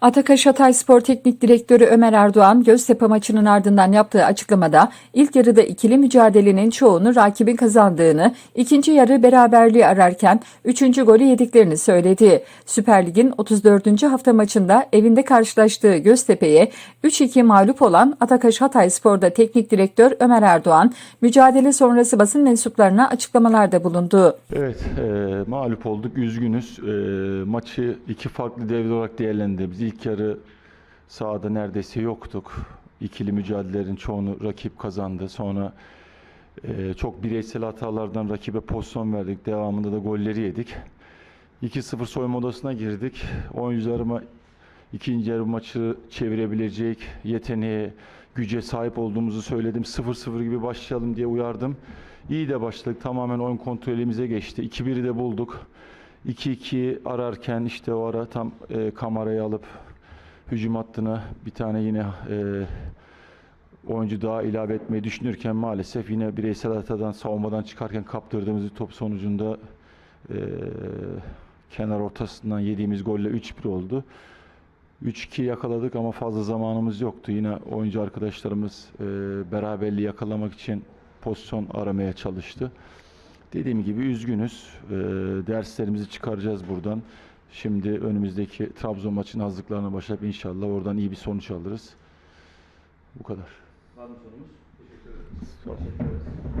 Atakaş Hatay Spor Teknik Direktörü Ömer Erdoğan, Göztepe maçının ardından yaptığı açıklamada ilk yarıda ikili mücadelenin çoğunu rakibin kazandığını, ikinci yarı beraberliği ararken üçüncü golü yediklerini söyledi. Süper Lig'in 34. hafta maçında evinde karşılaştığı Göztepe'ye 3-2 mağlup olan Atakaş Hatay Spor'da Teknik Direktör Ömer Erdoğan, mücadele sonrası basın mensuplarına açıklamalarda bulundu. Evet, e, mağlup olduk, üzgünüz. E, maçı iki farklı devre olarak değerlendirdik. İlk yarı sahada neredeyse yoktuk. İkili mücadelelerin çoğunu rakip kazandı. Sonra e, çok bireysel hatalardan rakibe pozisyon verdik. Devamında da golleri yedik. 2-0 soyunma odasına girdik. Oyuncularıma ikinci yarı maçı çevirebilecek yeteneğe, güce sahip olduğumuzu söyledim. 0-0 gibi başlayalım diye uyardım. İyi de başladık. Tamamen oyun kontrolümüze geçti. 2-1'i de bulduk. 2-2 ararken işte o ara tam e, kamerayı alıp hücum hattına bir tane yine e, oyuncu daha ilave etmeyi düşünürken maalesef yine bireysel hatadan savunmadan çıkarken kaptırdığımız bir top sonucunda e, kenar ortasından yediğimiz golle 3-1 oldu. 3-2 yakaladık ama fazla zamanımız yoktu. Yine oyuncu arkadaşlarımız e, beraberliği yakalamak için pozisyon aramaya çalıştı. Dediğim gibi üzgünüz. E, derslerimizi çıkaracağız buradan. Şimdi önümüzdeki Trabzon maçının hazırlıklarına başlayıp inşallah oradan iyi bir sonuç alırız. Bu kadar. Var mı sorumuz? Teşekkür ederim. Sağ olun.